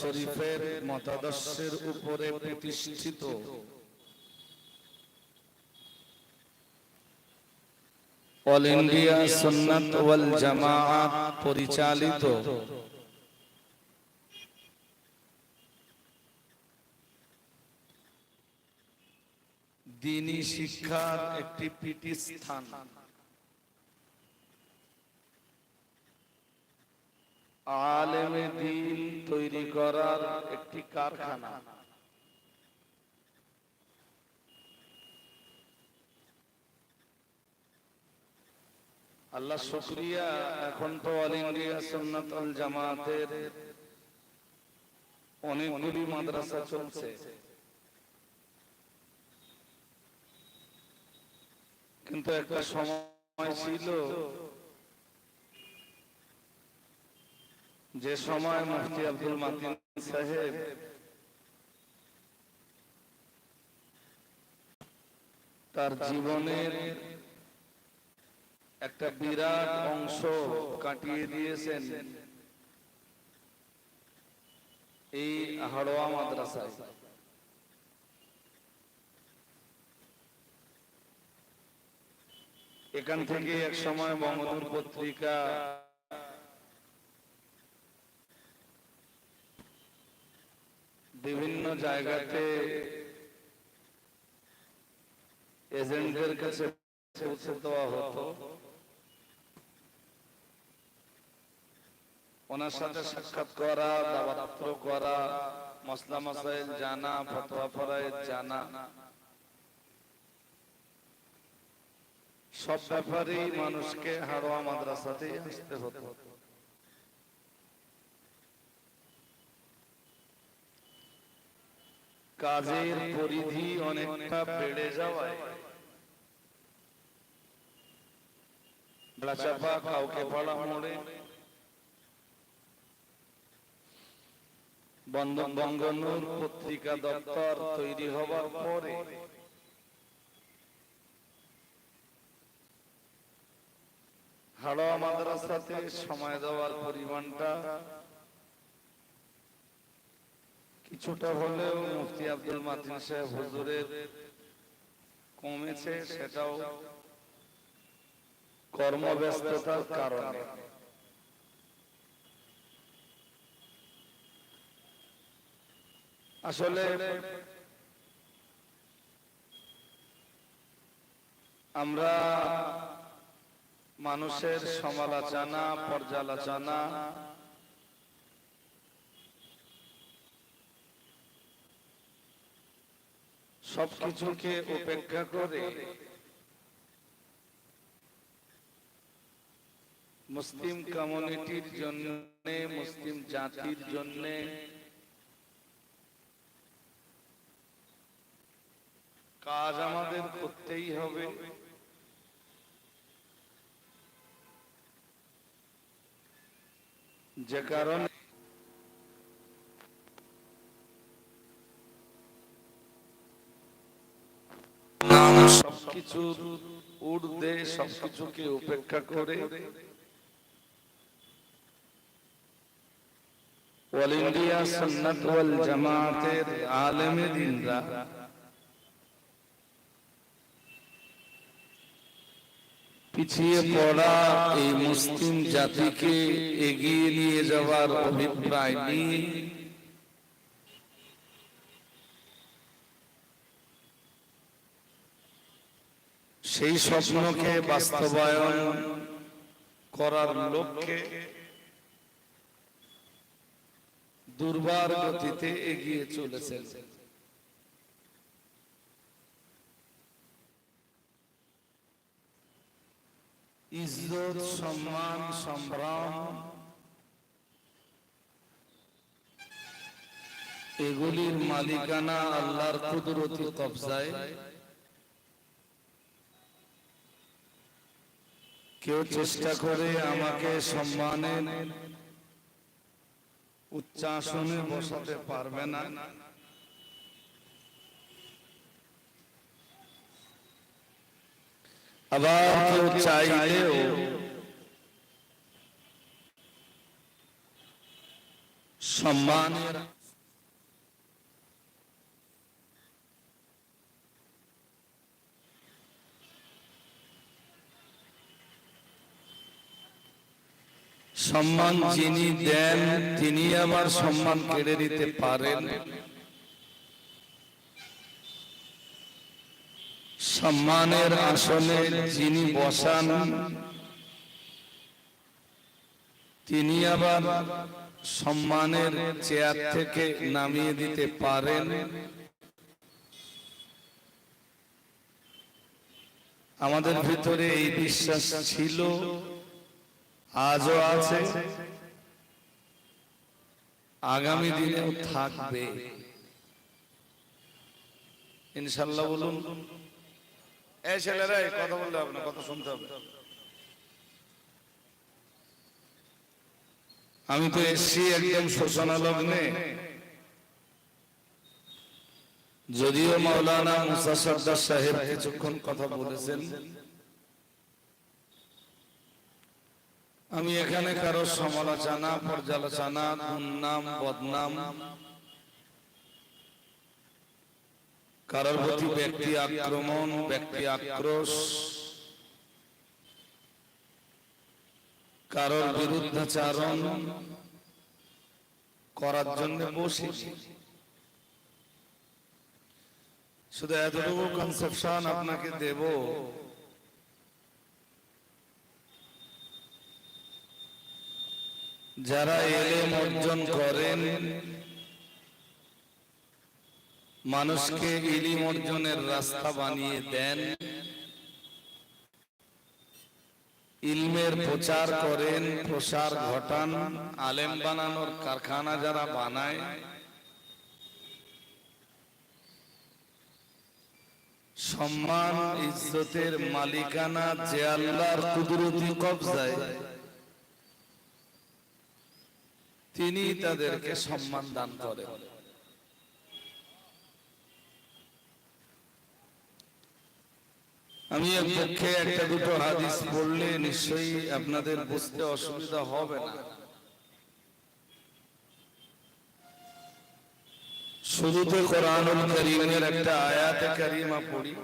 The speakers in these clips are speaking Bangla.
শরীফের মতাদর্শের উপরে প্রতিষ্ঠিত। অল ইন্ডিয়া সুন্নাত ওয়াল পরিচালিত। দিনী শিক্ষার একটি আলেমে দিন তৈরি করার একটি কারখানা। আল্লাহ শুক্রিয়া। এখন তো অল ইন্ডিয়া সুন্নাত আল জামাতের অনেকগুলি মাদ্রাসা চলছে। কিন্তু একটা সময় ছিল যে সময় মুফতি আব্দুল মাতিন সাহেব তার জীবনের একটা বিরাট অংশ কাটিয়ে দিয়েছেন এই হাড়োয়া মাদ্রাসায়। এখান থেকে এক সময় বঙ্গদূর পত্রিকা। বিভিন্ন জায়গাতে এজেন্টদের কাছে পৌঁছে দেওয়া হতো। ওনার সাথে সাক্ষাৎ করা, দাওয়াত করা, মসলা মাসাইল জানা, ফতোয়া ফরাইল জানা। সব ব্যাপারেই মানুষকে হাড়োয়া মাদ্রাসাতে আসতে হতো। কাজের পরিধি অনেকটা বেড়ে যাওয়ায় চাপা কাউকে পাড়া মোড়ে। বঙ্গনুর পত্রিকা দপ্তর তৈরি হবার পরে হাড়োয়া মাদ্রাসাতে সময় দেওয়ার পরিমাণটা কিছুটা হলেও মুফতি আব্দুল মাতিন সাহেব হুজুরের কমেছে সেটাও কর্মব্যস্ততার কারণে। আসলে আমরা মানুষের সমালোচনা পর্যালোচনা। সবকিছুকে উপেক্ষা করে মুসলিম কমিউনিটির জন্য মুসলিম জাতির জন্য কাজ আমাদের করতেই হবে। যে কারণে সবকিছু উর্ধে সবকিছুকে উপেক্ষা করে অল ইন্ডিয়া সুন্নাত ওয়াল জামাতের আলেমে দিনরা পিছিয়ে পড়া এই মুসলিম জাতিকে এগিয়ে নিয়ে যাওয়ার অভিপ্রায় নিয়ে সেই স্বপ্নকে বাস্তবায়ন করার লক্ষ্যে দুর্বার গতিতে এগিয়ে চলেছেন। ইজ্জত, সম্মান, সম্ভ্রম। এগুলির মালিকানা আল্লাহর কুদরতি কবজায়। কেউ চেষ্টা করে আমাকে সম্মানের উচ্চাসনে বসাতে পারবে না। আবার কেউ চাইলেও সম্মানের সম্মান যিনি দেন তিনি আবার সম্মান কেড়ে দিতে পারেন। সম্মানের আসনে যিনি বসান, তিনি আবার সম্মানের চেয়ার থেকে নামিয়ে দিতে পারেন। আমাদের ভিতরে এই বিশ্বাস ছিল, আজও আছে। আগামী দিনেও থাকবে। ইনশাল্লাহ বলুন এই ছেলেরা কথা বলতে হবে না, কথা শুনতে হবে। আমি তো এসছি একদম শোষণা লগ্নে যদিও মাওলানা মুসা সর্দার সাহেব কিছুক্ষণ কথা বলেছেন, আমি এখানে কারও সমালোচনা, পর্যালোচনা, দুর্নাম, বদনাম কারোর প্রতি ব্যক্তি আক্রমণ, ব্যক্তি আক্রোশ। কারোর বিরুদ্ধাচারণ করার জন্য বসি। শুধু এতটুকু কনসেপশন আপনাকে দেব। যারা এলেম অর্জন করেন মানুষকে ইলিম অর্জনের রাস্তা বানিয়ে দেন। ইলমের প্রচার করেন, প্রসার ঘটান, আলেম বানানোর কারখানা যারা বানায়। সম্মান, ইজ্জতের মালিকানা যে আল্লাহর কুদরতি কবজায়, তিনি তাদেরকে সম্মান দান করেন। আমি এর পক্ষে একটা দুটো হাদিস পড়লে নিশ্চয়ই আপনাদের বুঝতে অসুবিধা হবে না। শুরুতে কোরআনুল করিমের একটা আয়াতে কারিমা পড়ি।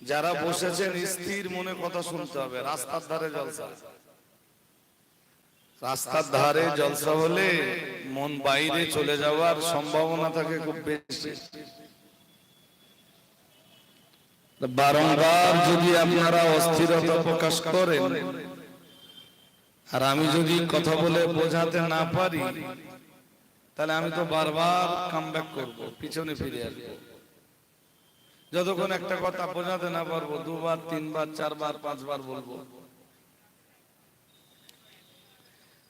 যারা বসেছেন স্থির মনে কথা শুনতে হবে, রাস্তার ধারে জলসা। রাস্তার ধারে জলসা হলে মন বাইরে চলে যাওয়ার সম্ভাবনা থাকে খুব বেশি। বারংবার যদি আপনারা অস্থিরতা প্রকাশ করেন, আর আমি যদি কথা বলে বোঝাতে না পারি, তাহলে আমি তো বারবার কাম ব্যাক করব, পিছনে ফিরে আসব। যতক্ষণ একটা কথা বোঝাতে না পারব, দুবার, তিনবার, চারবার, পাঁচবার বলব।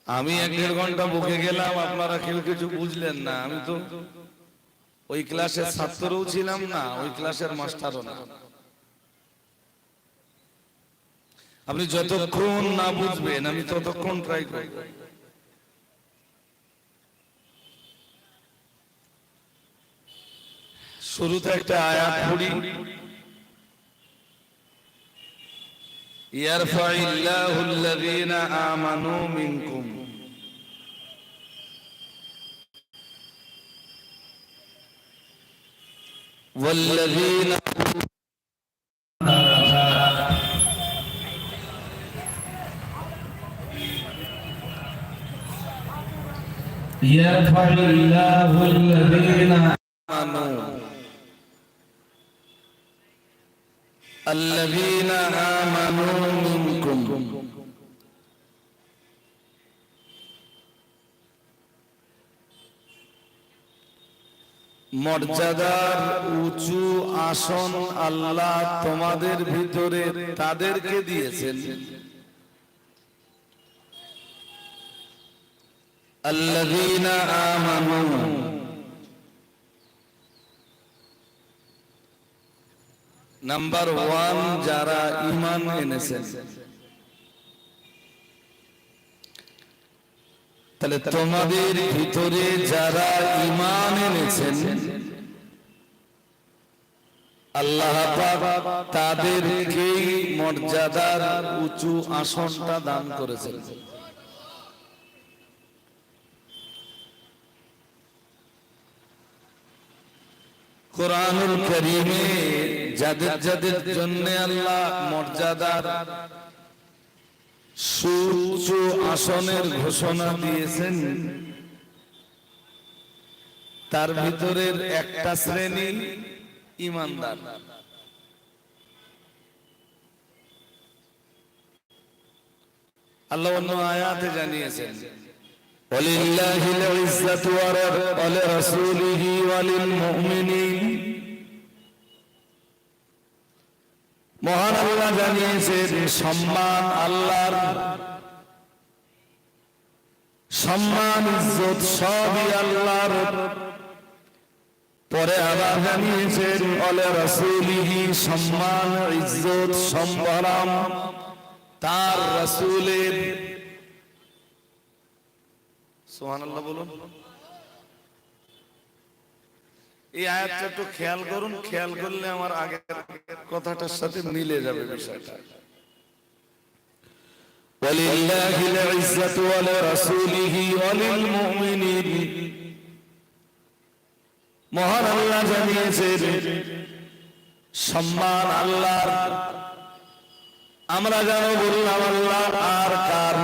আমি এক দেড় ঘণ্টা বুকে গেলাম, আপনারা কেউ কিছু বুঝলেন না। আমি তো ওই ক্লাসের ছাত্রও ছিলাম না, ওই ক্লাসের মাস্টারও না। আপনি যতক্ষণ না বুঝবেন আমি ততক্ষণ ট্রাই করব শুরুতে একটা আয়াত পড়ি يرفع الله الذين آمنوا منكم والذين يرفع الله الذين آمنوا الذين آمنوا منكم মর্যাদার উঁচু আসন আল্লাহ তোমাদের ভিতরে তাদেরকে দিয়েছেন الذين آمنوا নাম্বার ওয়ান যারা ইমান এনেছেন তাহলে তোমাদের ভিতরে যারা ইমান এনেছেন আল্লাহ পাক তাদেরকেই মর্যাদার উঁচু আসনটা দান করেছেন কোরআনুল করিমে যাদের যাদের জন্য আল্লাহ মর্যাদার সুউচ্চ আসনের ঘোষণা দিয়েছেন, তার ভিতরের একটা শ্রেণি ইমানদার। আল্লাহ অন্য আয়াতে জানিয়েছেন ولله العزة ولرسوله وللمؤمنين মহান আল্লাহ জানিয়েছেন সম্মান আল্লাহর সম্মান ইজ্জত সবই আল্লাহর পরে আবার জানিয়েছেন অলে রসুলিহি সম্মান ইজ্জত সম্ভরম তার রসুলের সুবহানাল্লাহ বলুন এই আয়াতটা একটু খেয়াল করুন খেয়াল করলে আমার আগের কথাটার সাথে মিলে যাবে বিষয়টা ولله العزة ولرسوله وللمؤمنين মহান আল্লাহ জানিয়েছেন সম্মান আল্লাহর আমরা যেন বললাম আল্লাহ আর কার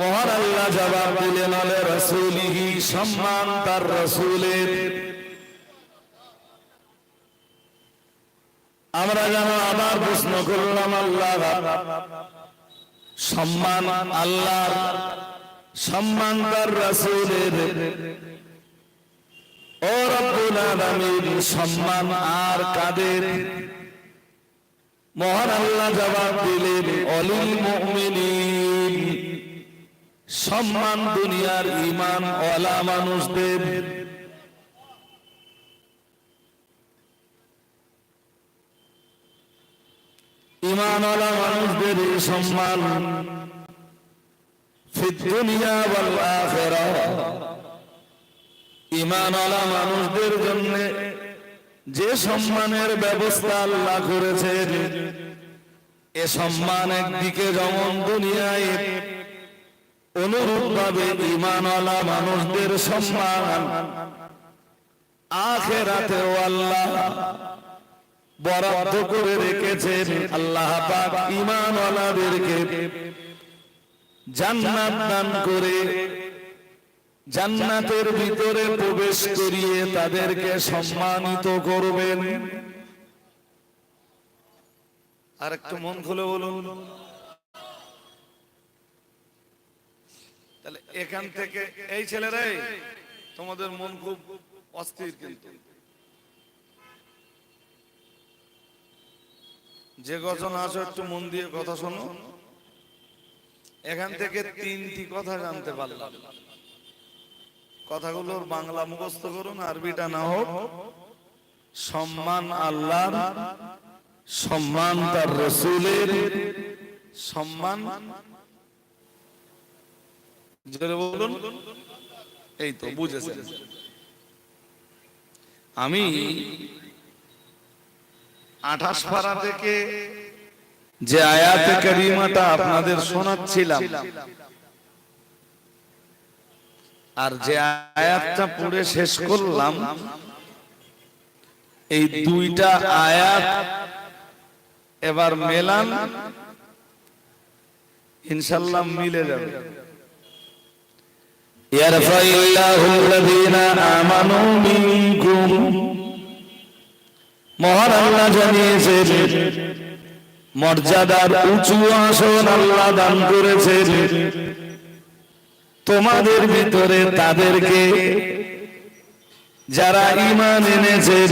মহান আল্লাহ জবাব দিলেন আলে রসুলিহি, সম্মান তার রসুলের। আমরা যেন আবার প্রশ্ন করলাম, আল্লাহ সম্মান আল্লাহর, সম্মান তার রসুলের। ও রব্বুল আলামিন, সম্মান আর কাদের? মহান আল্লাহ জবাব দিলেন, অলিল মুমিনিন। সম্মান দুনিয়ার ইমান ওয়ালা মানুষদের। ইমানওয়ালা মানুষদের এই সম্মান ইমানওয়ালা মানুষদের জন্য যে সম্মানের ব্যবস্থা আল্লাহ করেছেন, এ সম্মান একদিকে যেমন দুনিয়ায় অনুরূপ ভাবে ইমানওয়ালা মানুষদের সম্মান। আল্লাহ বরাদ্দ করে রেখেছেন। আল্লাহ পাক ইমানওয়ালাদেরকে জান্নাত দান করে জান্নাতের ভিতরে প্রবেশ করিয়ে তাদেরকে সম্মানিত করবেন। আর একটু মন খুলে বলুন। তাহলে এখান থেকে এই ছেলেরাই তোমাদের মন খুব অস্থির কিন্তু। যে গজন আছো একটু মন দিয়ে কথা শোনো। এখান থেকে তিনটি কথা জানতে পারলাম। কথাগুলোর বাংলা মুখস্থ করুন, আরবিটা না হোক। সম্মান আল্লাহর, সম্মান তার রসুলের, সম্মান জোরে বলুন। এই তো, বুঝেছেন। আমি আঠাশ পারা থেকে যে আয়াতে কারিমাটা আপনাদের শোনাচ্ছিলাম, আর যে আয়াতটা পড়ে শেষ করলাম, এই দুইটা আয়াত এবার মেলান, ইনশাল্লাহ মিলে যাবে। يرفع الله الذين آمنوا منكم মহান আল্লাহ জানিয়েছেন মর্যাদার উঁচু আসন আল্লাহ দান করেছেন তোমাদের ভিতরে তাদেরকে যারা ইমান এনেছেন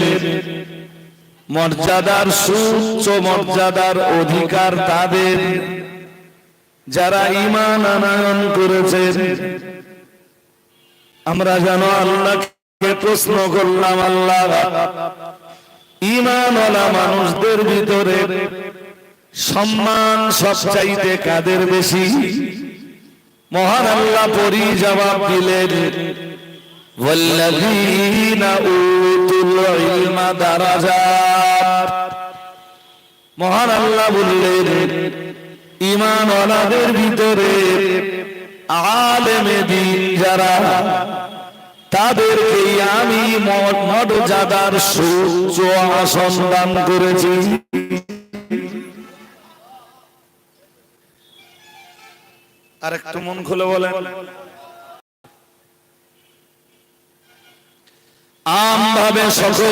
মর্যাদার সুউচ্চ মর্যাদার অধিকার তাদের যারা ইমান আনায়ন করেছেন আমরা জানো আল্লাহকে প্রশ্ন করলাম, আল্লাহ ইমানওয়ালা মানুষদের ভিতরে সম্মান সবচাইতে কাদের বেশি? মহান আল্লাহ পরি জবাব দিলেন মহান আল্লাহ বললেন ইমান ভিতরে আলেমে দিন যারা, তাদেরকে আমি মর্যাদার সুচ্চ আসন দান করেছি। আর একটু মন খুলে বলেন। আম সকল